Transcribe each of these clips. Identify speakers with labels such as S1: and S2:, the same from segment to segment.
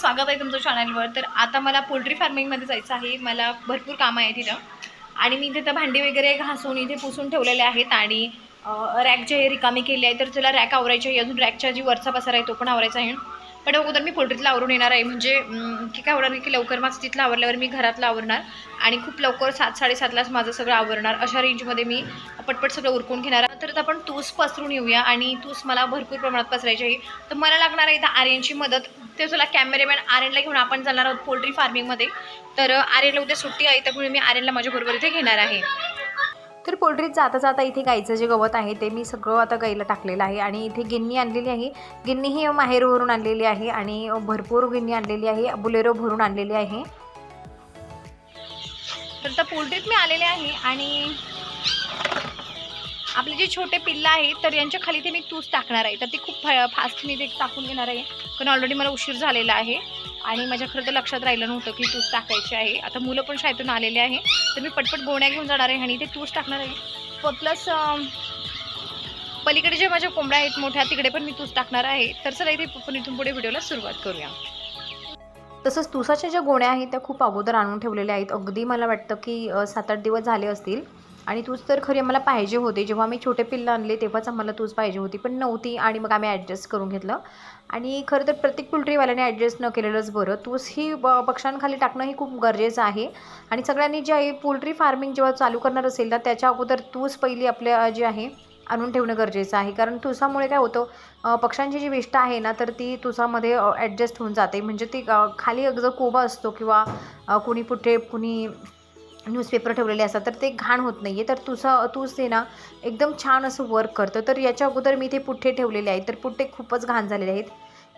S1: स्वागत आहे तुमचं चॅनलवर तर आता मला पोल्ट्री फार्मिंगमध्ये जायचं आहे. मला भरपूर कामं आहे तिथं. आणि मी इथे तर भांडी वगैरे घासून इथे पुसून ठेवलेले आहेत. आणि रॅक जे रिकामी केली आहे तर तिला रॅक आवरायची आहे. अजून रॅकच्या जी वरचा पसार आहे तो पण आवरायचा आहे. पण अगोदर मी पोल्ट्रीतलं आवरून येणार आहे. म्हणजे की काय होणार की लवकर माझं तिथलं आवरल्यावर मी घरातलं आवरणार आणि खूप लवकर सात साडेसातलाच माझं सगळं आवरणार. अशा रेंजमध्ये मी पटपट सगळं उरकून घेणार. तर आपण तूस पसरून येऊया आणि तूस मला भरपूर प्रमाणात पसरायची आहे. तर मला लागणार आहे इथं आर्यनची मदत. ते तुला कॅमेरामॅन आर्यनला घेऊन आपण जाणार आहोत पोल्ट्री फार्मिंगमध्ये तर आर्यनला उद्या सुट्टी आहे त्यामुळे मी आर्यनला माझ्याबरोबर इथे घेणार आहे. तर पोल्ट्रीत जाता जाता इथे गाईचं जे गवत आहे ते मी सगळं आता गाईला टाकलेलं आहे आणि इथे गिन्नी आणलेली आहे. गिन्नी ही माहेरवरून आणलेली आहे आणि भरपूर गिन्नी आणलेली आहे बुलेरो भरून आणलेली आहे. तर त्या पोल्ट्रीत मी आलेले आहे आणि आपले जे छोटे पिल्लं आहेत तर यांच्या खाली ते मी तूस टाकणार आहे. तर ती खूप फास्ट मी ते टाकून घेणार आहे. कारण ऑलरेडी मला उशीर झालेला आहे. आणि माझ्या खरं तर लक्षात राहिलं नव्हतं की तूस टाकायची आहे. आता मुलं पण शाळेतून आलेले आहे. तर मी पटपट गोण्या घेऊन जाणार आहे आणि ते तूस टाकणार आहे. प्लस पलीकडे जे माझ्या कोंबड्या आहेत मोठ्या तिकडे पण मी तूस टाकणार आहे. तर चला इथे पण इथून पुढे व्हिडिओला सुरुवात करूया. तसंच तुसाच्या ज्या गोण्या आहेत त्या खूप अगोदर आणून ठेवलेल्या आहेत. अगदी मला वाटतं की सात आठ दिवस झाले असतील. आणि तूच तर खरी मला पाहिजे होते. जेव्हा मी छोटे पिल्लं आणले तेव्हाच आम्हाला तूच पाहिजे होती. पण नव्हती आणि मग आम्ही ॲडजस्ट करून घेतलं. आणि खरं तर प्रत्येक पोल्ट्रीवाल्याने ॲडजस्ट न केलेलंच बरं. तूस ही ब पक्ष्यांखाली टाकणं ही खूप गरजेचं आहे. आणि सगळ्यांनी जे आहे पोल्ट्री फार्मिंग जेव्हा चालू करणार असेल तर त्याच्या अगोदर तूस पहिली आपल्या जे आहे आणून ठेवणं गरजेचं आहे. कारण तुसामुळे काय होतं पक्ष्यांची जी विष्ठा आहे ना तर ती तुसामध्ये ॲडजस्ट होऊन जाते. म्हणजे ती खाली जर कोबा असतो किंवा कुणी कुठे कुणी न्यूजपेपर ठेवलेले असतात तर ते घाण होत नाही आहे तर तुझं तूस आहे ना एकदम छान असं वर्क करतं. तर याच्या अगोदर मी इथे पुठ्ठे ठेवलेले आहेत. तर पुठ्ठे खूपच घाण झालेले आहेत.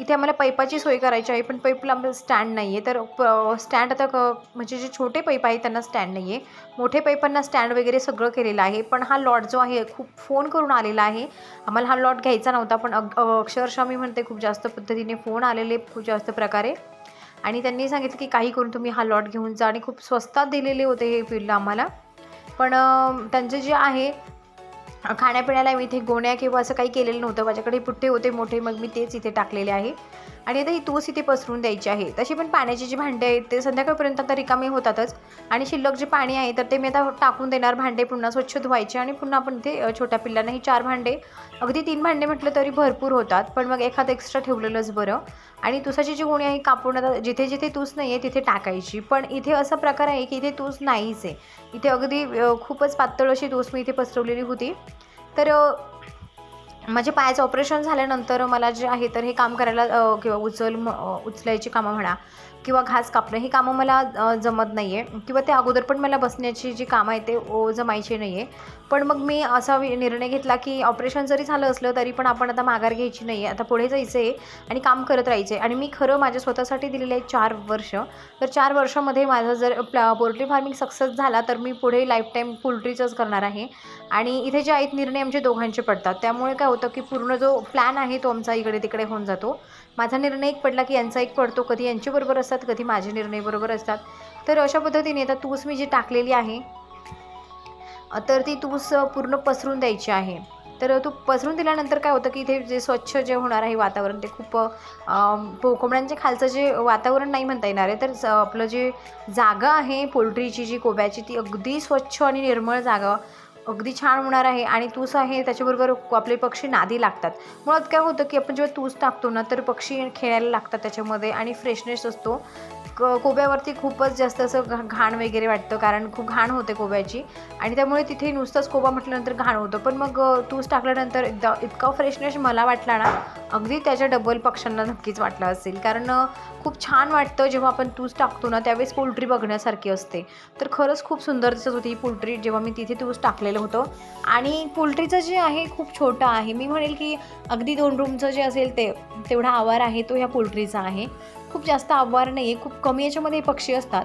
S1: इथे आम्हाला पैपाची सोय करायची आहे पण पैपला आम्हाला स्टँड नाही आहे तर स्टँड आता क म्हणजे जे छोटे पैप आहेत त्यांना स्टँड नाही आहे मोठे पैपांना स्टँड वगैरे सगळं केलेलं आहे. पण हा लॉट जो आहे खूप फोन करून आलेला आहे. आम्हाला हा लॉट घ्यायचा नव्हता पण अक्षरशः मी म्हणते खूप जास्त पद्धतीने फोन आलेले खूप जास्त प्रकारे. आणि त्यांनी सांगितलं की काही करून तुम्ही हा लॉट घेऊन जा. आणि खूप स्वस्तात दिलेले होते हे पिल्लं आम्हाला. पण त्यांचे जे आहे खाण्यापिण्याला मी इथे गोण्या किंवा असं काही केलेलं नव्हतं. माझ्याकडे पुठ्ठे होते मोठे मग मी तेच इथे टाकलेले आहे. आणि आता ही तूस इथे पसरून द्यायची आहे. तशी पण पाण्याची जी भांडे आहेत ते संध्याकाळपर्यंत आता रिकामे होतातच. आणि शिल्लक जे पाणी आहे तर ते मी आता टाकून देणार. भांडे पुन्हा स्वच्छ धुवायचे आणि पुन्हा आपण ते छोट्या पिल्लांना ही चार भांडे अगदी तीन भांडे म्हटलं तरी भरपूर होतात. पण मग एखादं एक्स्ट्रा ठेवलेलंच बरं. आणि तुसाची जी गोणी आहे कापून आता जिथे जिथे तूस नाही आहे तिथे टाकायची. पण इथे असा प्रकार आहे की इथे तूस नाहीच आहे. इथे अगदी खूपच पातळ अशी तूस मी इथे पसरवलेली होती. तर माझे पायाचं ऑपरेशन झाल्यानंतर मला जे आहे तर हे काम करायला किंवा उचल उचलायची कामं म्हणा किंवा घास कापणं ही कामं मला जमत नाही आहे किंवा ते अगोदर पण मला बसण्याची जी कामं आहे ते ओ जमायची नाही आहे पण मग मी असा निर्णय घेतला की ऑपरेशन जरी झालं असलं तरी पण आपण आता माघार घ्यायची नाही आहे आता पुढे जायचं आहे आणि काम करत राहायचं आहे आणि मी खरं माझ्या स्वतःसाठी दिलेले आहे चार वर्ष. तर चार वर्षामध्ये माझं जर प्ला पोल्ट्री फार्मिंग सक्सेस झाला तर मी पुढे लाईफ टाईम पोल्ट्रीचंच करणार आहे. आणि इथे जे आहेत निर्णय आमचे दोघांचे पडतात. त्यामुळे काय होतं की पूर्ण जो प्लॅन आहे तो आमचा इकडे तिकडे होऊन जातो. माझा निर्णय एक पडला की यांचा एक पडतो. कधी यांच्याबरोबर असतात कधी माझे निर्णय बरोबर असतात. तर अशा पद्धतीने आता तूस मी जी टाकलेली आहे तर ती तूस पूर्ण पसरून द्यायची आहे. तर तू पसरून दिल्यानंतर काय होतं की इथे जे स्वच्छ जे होणार आहे वातावरण ते खूप कोंबड्यांच्या खालचं जे वातावरण नाही म्हणता येणार आहे तर आपलं जे जागा आहे पोल्ट्रीची जी कोब्याची ती अगदी स्वच्छ आणि निर्मळ जागा अगदी छान होणार आहे आणि तूस आहे त्याच्याबरोबर आपले पक्षी नादी लागतात. मुळात काय होतं की आपण जेव्हा तूस टाकतो ना तर पक्षी खेळायला लागतात त्याच्यामध्ये आणि फ्रेशनेस असतो. क कोब्यावरती खूपच जास्त असं घा घाण वगैरे वाटतं कारण खूप घाण होते कोब्याची. आणि त्यामुळे तिथे नुसतंच कोबा म्हटल्यानंतर घाण होतं. पण मग तूस टाकल्यानंतर एकदा इतका फ्रेशनेस मला वाटला ना अगदी त्याच्या डबल पक्ष्यांना नक्कीच वाटलं असेल. कारण खूप छान वाटतं जेव्हा आपण तूस टाकतो ना त्यावेळेस पोल्ट्री बघण्यासारखी असते. तर खरंच खूप सुंदर दिसत होती ही पोल्ट्री जेव्हा मी तिथे तूस टाकलेलं होतं. आणि पोल्ट्रीचं जे आहे खूप छोटं आहे. मी म्हणेल की अगदी दोन रूमचं जे असेल ते तेवढा आवार आहे तो ह्या पोल्ट्रीचा आहे. खूप जास्त आवार नाही आहे खूप कमी याच्यामध्ये हे पक्षी असतात.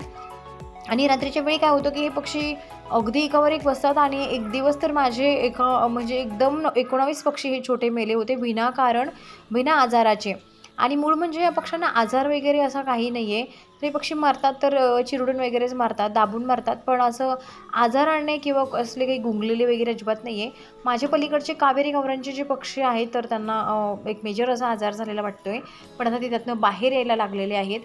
S1: आणि रात्रीच्या वेळी काय होतं की हे पक्षी अगदी एकावर एक बसतात आणि एक दिवस तर माझे एका म्हणजे एकदम एकोणावीस पक्षी हे छोटे मेले होते विनाकारण विना आजाराचे. आणि मूळ म्हणजे या पक्ष्यांना आजार वगैरे असा काही नाही आहे ते हे पक्षी मारतात तर चिरडून वगैरेच मारतात दाबून मारतात. पण असं आजार आणणे किंवा असले काही गुंगलेले वगैरे अजिबात नाही आहे माझ्या पलीकडचे कावेरी गावरांचे जे पक्षी आहेत तर त्यांना एक मेजर असा आजार झालेला वाटतो आहे पण आता ते त्यातनं बाहेर यायला लागलेले आहेत.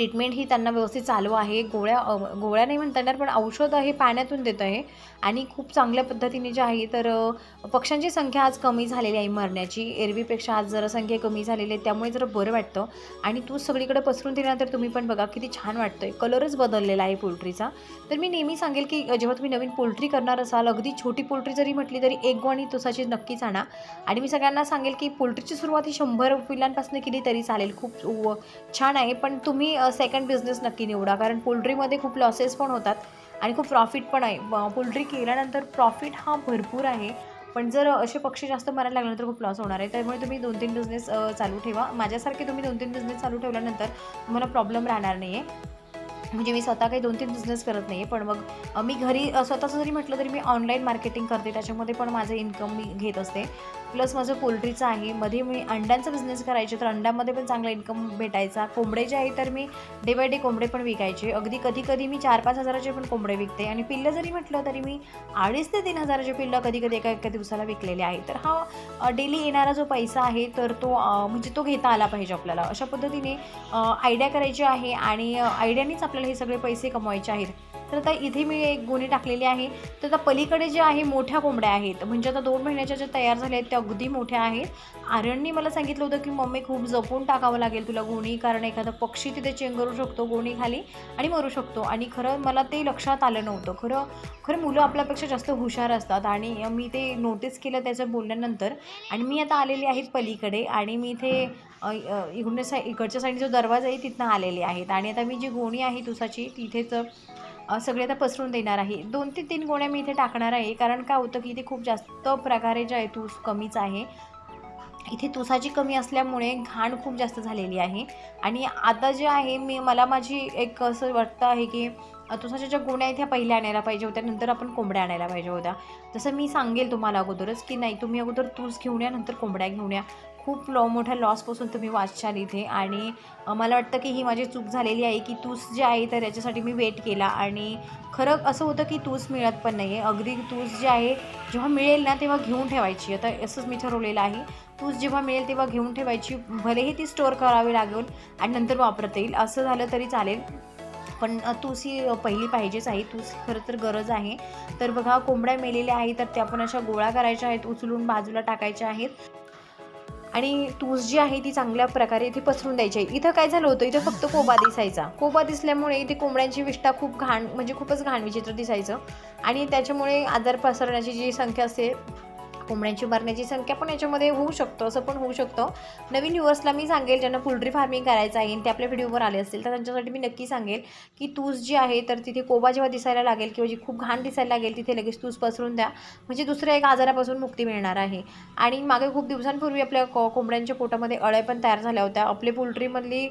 S1: ट्रीटमेंट ही त्यांना व्यवस्थित चालू आहे. गोळ्या गोळ्या नाही म्हणता येणार पण औषध हे पाण्यातून देत आहे. आणि खूप चांगल्या पद्धतीने जे आहे तर पक्ष्यांची संख्या आज कमी झालेली आहे मरण्याची. एरवीपेक्षा आज जरा संख्या कमी झालेली आहे त्यामुळे जरा बरं वाटतं. आणि तू सगळीकडे पसरून दिल्यानंतर तुम्ही पण बघा किती छान वाटतं आहे कलरच बदललेला आहे पोल्ट्रीचा. तर मी नेहमी सांगेल की जेव्हा तुम्ही नवीन पोल्ट्री करणार असाल अगदी छोटी पोल्ट्री जरी म्हटली तरी एक गोणी तुसाची नक्कीच आणा. आणि मी सगळ्यांना सांगेल की पोल्ट्रीची सुरुवात ही शंभर पिल्लांपासून केली तरी चालेल. खूप व- छान आहे. पण तुम्ही सेकंड बिझनेस नक्की निवडा. कारण पोल्ट्रीमध्ये खूप लॉसेस पण होतात आणि खूप प्रॉफिट पण आहे. पोल्ट्री केल्यानंतर प्रॉफिट हा भरपूर आहे. पण जर असे पक्षी जास्त मरायला लागल्यानंतर खूप लॉस होणार आहे. त्यामुळे तुम्ही दोन तीन बिझनेस चालू ठेवा. माझ्यासारखे तुम्ही दोन तीन बिझनेस चालू ठेवल्यानंतर तुम्हाला प्रॉब्लेम राहणार नाही आहे म्हणजे मी स्वतः काही दोन तीन बिझनेस करत नाही पण मग मी घरी स्वतःचं जरी म्हटलं तरी मी ऑनलाईन मार्केटिंग करते त्याच्यामध्ये पण माझं इन्कम मी घेत असते. प्लस माझं पोल्ट्रीचं आहे मध्ये मी अंड्यांचा बिझनेस करायचे तर अंड्यामध्ये पण चांगला इन्कम भेटायचा. कोंबडे जे आहे तर मी डे बाय डे कोंबडे पण विकायचे. अगदी कधी कधी मी चार पाच हजाराचे पण कोंबडे विकते. आणि पिल्लं जरी म्हटलं तरी मी अडीच ते तीन हजाराचे पिल्लं कधी कधी एका एका दिवसाला विकलेले आहे तर हा डेली येणारा जो पैसा आहे तर तो म्हणजे तो घेता आला पाहिजे आपल्याला. अशा पद्धतीने आयडिया करायची आहे आणि आयडियानेच आपल्याला हे सगळे पैसे कमवायचे आहेत. तर आता इथे मी एक गोणी टाकलेली आहे. तर आता पलीकडे जे आहे मोठ्या कोंबड्या आहेत. म्हणजे आता दोन महिन्याच्या ज्या तयार झाल्या आहेत त्या अगदी मोठ्या आहेत. आरणने मला सांगितलं होतं की मम्मी खूप जपून टाकावं लागेल तुला गोणी कारण एखादा पक्षी तिथे चेंगरू शकतो गोणी खाली आणि मरू शकतो. आणि खरं मला ते लक्षात आलं नव्हतं. खरं खरं मुलं आपल्यापेक्षा जास्त हुशार असतात आणि मी ते नोटीस केलं त्याचं बोलल्यानंतर. आणि मी आता आलेली आहेत पलीकडे आणि मी इथे इकडून साई इकडच्या साईडने जो दरवाजा आहे तिथनं आलेले आहेत. आणि आता मी जी गोणी आहे तुसाची तिथेच सगळे आता पसरून देणार आहे. दोन ते तीन गोण्या मी इथे टाकणार आहे. कारण काय होतं की इथे खूप जास्त प्रकारे जे आहे तूस कमीच आहे. इथे तुसाची कमी असल्यामुळे घाण खूप जास्त झालेली आहे. आणि आता जे आहे मी मला माझी एक असं वाटतं आहे की तुसाच्या ज्या गोण्या आहेत ह्या पहिल्या आणायला पाहिजे होत्या. नंतर आपण कोंबड्या आणायला पाहिजे होत्या. जसं मी सांगेल तुम्हाला अगोदरच की नाही तुम्ही अगोदर तूस घेऊन या नंतर कोंबड्या घेऊन या. खूप लॉ मोठ्या लॉसपासून तुम्ही वाचशाल इथे. आणि मला वाटतं की ही माझी चूक झालेली आहे की तूस जे आहे तर याच्यासाठी मी वेट केला. आणि खरं असं होतं की तूस मिळत पण नाही आहे अगदी तूस जे आहे जेव्हा मिळेल ना तेव्हा घेऊन ठेवायची. आता असंच मी ठरवलेलं आहे. तूस जेव्हा मिळेल तेव्हा घेऊन ठेवायची. भलेही ती स्टोअर करावी लागेल आणि नंतर वापरता येईल. असं झालं तरी चालेल. पण तूस ही पहिली पाहिजेच आहे. तूस खरं तर गरज आहे. तर बघा कोंबड्या मेलेल्या आहेत तर त्या पण अशा गोळा करायच्या आहेत उचलून बाजूला टाकायच्या आहेत. आणि तूस जी आहे ती चांगल्या प्रकारे इथे पसरून द्यायची आहे. इथं काय झालं होतं? इथं फक्त कोबा दिसायचा. कोबा दिसल्यामुळे इथे कोंबड्यांची विष्ठा खूप घाण म्हणजे खूपच घाण विचित्र दिसायचं. आणि त्याच्यामुळे आजार पसरण्याची जी संख्या असते कोंबड्यांची मरण्याची संख्या पण याच्यामध्ये होऊ शकतो असं पण होऊ शकतं. नवीन व्ह्युअर्सला मी सांगेल ज्यांना पोल्ट्री फार्मिंग करायचं आहे ते आपल्या व्हिडिओवर आले असतील तर त्यांच्यासाठी मी नक्की सांगेल की तूस जी आहे तर तिथे कोबा जेव्हा दिसायला लागेल किंवा जी खूप घाण दिसायला लागेल तिथे लगेच तूस पसरून द्या. म्हणजे दुसऱ्या एक आजारापासून मुक्ती मिळणार आहे. आणि मागे खूप दिवसांपूर्वी आपल्या को कोंबड्यांच्या पोटामध्ये अळ्या पण तयार झाल्या होत्या. आपले पोल्ट्रीमधली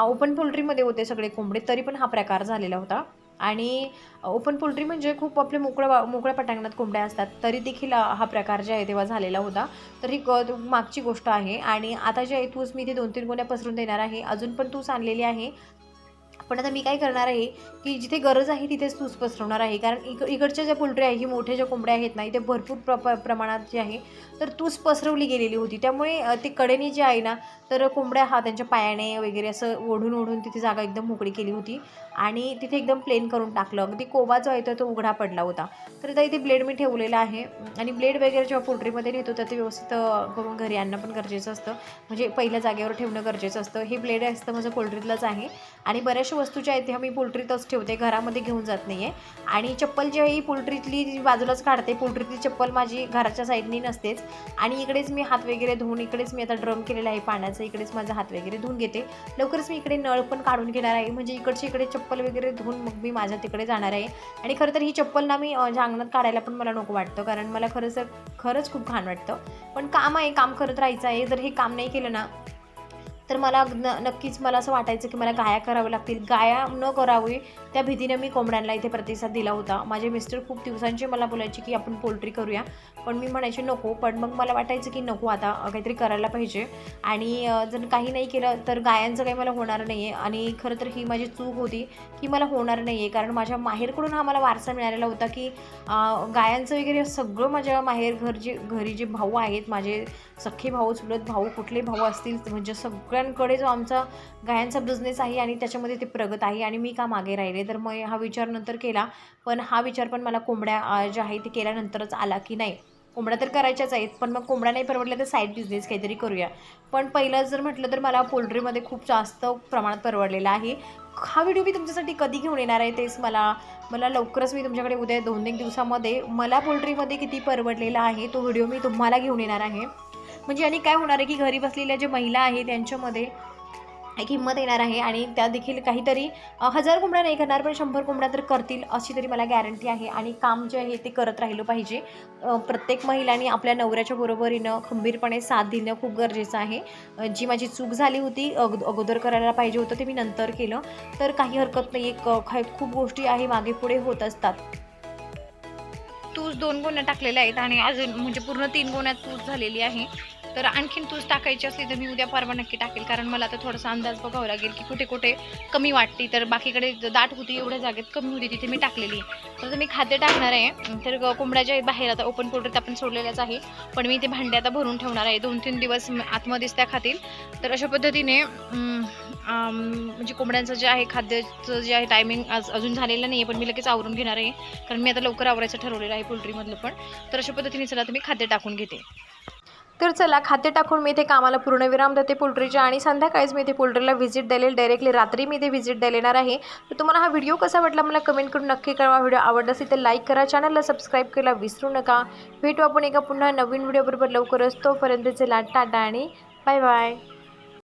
S1: ओपन पोल्ट्रीमध्ये होते सगळे कोंबडे तरी पण हा प्रकार झालेला होता. आणि ओपन पोल्ट्री म्हणजे खूप आपले मोकळ्या मोकळ्या पटांगणात कोंबड्या असतात तरी देखील हा प्रकार जे आहे तेव्हा झालेला होता. तर ही मागची गोष्ट आहे आणि आता जे आहे तूच मी इथे दोन तीन गोण्या पसरून देणार आहे. अजून पण तूच आणलेली आहे. पण आता मी काय करणार आहे की जिथे गरज आहे तिथेच तूस पसरवणार आहे. कारण इक इकडच्या ज्या पोल्ट्री आहे ही मोठ्या ज्या कोंबड्या आहेत ना इथे भरपूर प्र प्रमाणात जे आहे तर तूस पसरवली गेलेली होती. त्यामुळे ते कडेने जे आहे ना तर कोंबड्या हा त्यांच्या पायाने वगैरे असं ओढून ओढून तिथे जागा एकदम मोकळी केली होती आणि तिथे एकदम प्लेन करून टाकलं. अगदी कोबा जो आहे तर तो उघडा पडला होता. तर आता इथे ब्लेड मी ठेवलेला आहे आणि ब्लेड वगैरे जेव्हा पोल्ट्रीमध्ये नेतो तर ते व्यवस्थित करून घरी आणणं पण गरजेचं असतं. म्हणजे पहिल्या जागेवर ठेवणं गरजेचं असतं. हे ब्लेड असतं माझं पोल्ट्रीतलंच आहे आणि बऱ्याचशा वस्तू ज्या आहेत त्या मी पोल्ट्रीतच ठेवते घरामध्ये घेऊन जात नाही आहे आणि चप्पल जी आहे ही पोल्ट्रीतली जी बाजूलाच काढते पोल्ट्रीतली चप्पल माझी घराच्या साईडनी नसतेच. आणि इकडेच मी हात वगैरे धुवून इकडेच मी आता ड्रम केलेला आहे पाण्याचा इकडेच माझा हात वगैरे धुवून घेते. लवकरच मी इकडे नळ पण काढून घेणार आहे. म्हणजे इकडचे इकडे चप्पल वगैरे धुवून मग मी माझ्या तिकडे जाणार आहे. आणि खरं तर ही चप्पल ना मी अंगणात काढायला पण मला नको वाटतं. कारण मला खरंच खरंच खूप घाण वाटतं. पण काम आहे काम करत राहायचं आहे. जर हे काम नाही केलं ना तर मला न नक्कीच मला असं वाटायचं की मला गाया कराव्या लागतील. गाया न करावी त्या भीतीने मी कोंबड्यांना इथे प्रतिसाद दिला होता. माझे मिस्टर खूप दिवसांचे मला बोलायचे की आपण पोल्ट्री करूया. पण मी म्हणायचे नको. पण मग मला वाटायचं की नको आता काहीतरी करायला पाहिजे. आणि जर काही नाही केलं तर गायांचं काही मला होणार नाही आहे आणि खरं तर ही माझी चूक होती की मला होणार नाही आहे कारण माझ्या माहेरकडून हा मला वारसा मिळालेला होता की गायांचं वगैरे सगळं माझ्या माहेर घर जे घरी जे भाऊ आहेत माझे सख्खे भाऊ चुलत भाऊ कुठले भाऊ असतील म्हणजे सगळं सगळ्यांकडे जो आमचा गायांचा बिझनेस आहे आणि त्याच्यामध्ये ते प्रगत आहे आणि मी का मागे राहिले तर मग हा विचार नंतर केला. पण हा विचार पण मला कोंबड्या ज्या आहे ते केल्यानंतरच आला की नाही. कोंबड्या तर करायच्याच आहेत पण मग कोंबड्या नाही परवडल्या तर साईड बिझनेस काहीतरी करूया. पण पहिलं जर म्हटलं तर मला पोल्ट्रीमध्ये खूप जास्त प्रमाणात परवडलेलं आहे. हा व्हिडिओ मी तुमच्यासाठी कधी घेऊन येणार आहे तेच मला मला लवकरच मी तुमच्याकडे उद्या दोन एक दिवसामध्ये मला पोल्ट्रीमध्ये किती परवडलेला आहे तो व्हिडिओ मी तुम्हाला घेऊन येणार आहे. म्हणजे आणि काय होणार आहे की घरी बसलेल्या ज्या महिला आहे त्यांच्यामध्ये एक हिंमत येणार आहे आणि त्या देखील काहीतरी हजार कोंबड्या नाही करणार पण शंभर कोंबड्या तर करतील अशी तरी मला गॅरंटी आहे. आणि काम जे आहे ते करत राहिलं पाहिजे. प्रत्येक महिलांनी आपल्या नवऱ्याच्या बरोबरीनं खंबीरपणे साथ देणं खूप गरजेचं आहे. जी माझी चूक झाली होती अग अगोदर करायला पाहिजे होतं ते मी नंतर केलं. तर काही हरकत नाही एक अ, काही खूप गोष्टी आहे मागे पुढे होत असतात. तूस दोन गोण्या टाकलेल्या आहेत आणि अजून म्हणजे पूर्ण तीन गोण्यात तूस झालेली आहे. तर आणखीन तूच टाकायची असली तर मी उद्या परवा नक्की टाकेल. कारण मला आता थोडासा अंदाज बघावा लागेल की कुठे कुठे कमी वाटते तर बाकीकडे दाट होती एवढ्या जागेत कमी होती तिथे मी टाकलेली. तर मी खाद्य टाकणार आहे. तर कोंबड्याच्या कोंबड्या ज्या बाहेर आता ओपन पोल्ट्रीत आपण सोडलेल्याच आहे. पण मी ते भांडे आता भरून ठेवणार आहे. दोन तीन दिवस आतमध्येच त्या खातील. तर अशा पद्धतीने म्हणजे कोंबड्यांचं जे आहे खाद्याचं जे आहे टायमिंग आज अजून झालेलं नाही आहे पण मी लगेच आवरून घेणार आहे. कारण मी आता लवकर आवरायचं ठरवलेलं आहे पोल्ट्रीमधलं पण. तर अशा पद्धतीने चला आता मी खाद्य टाकून घेते. तर चला खाते टाकून मी इथे कामाला पूर्णविराम देते पोल्ट्रीच्या आणि संध्याकाळीच मी इथे पोल्ट्रीला व्हिजिट द्यायला डायरेक्टली रात्री मी इथे व्हिजिट द्यायला येणार आहे. तर तुम्हाला हा व्हिडिओ कसा वाटला मला कमेंट करून नक्की कळवा. व्हिडिओ आवडला असेल तर लाईक करा. चॅनलला सबस्क्राईब करायला विसरू नका. भेटू आपण एका पुन्हा नवीन व्हिडिओबरोबर लवकरच. तोपर्यंत चला टाटा आणि बाय बाय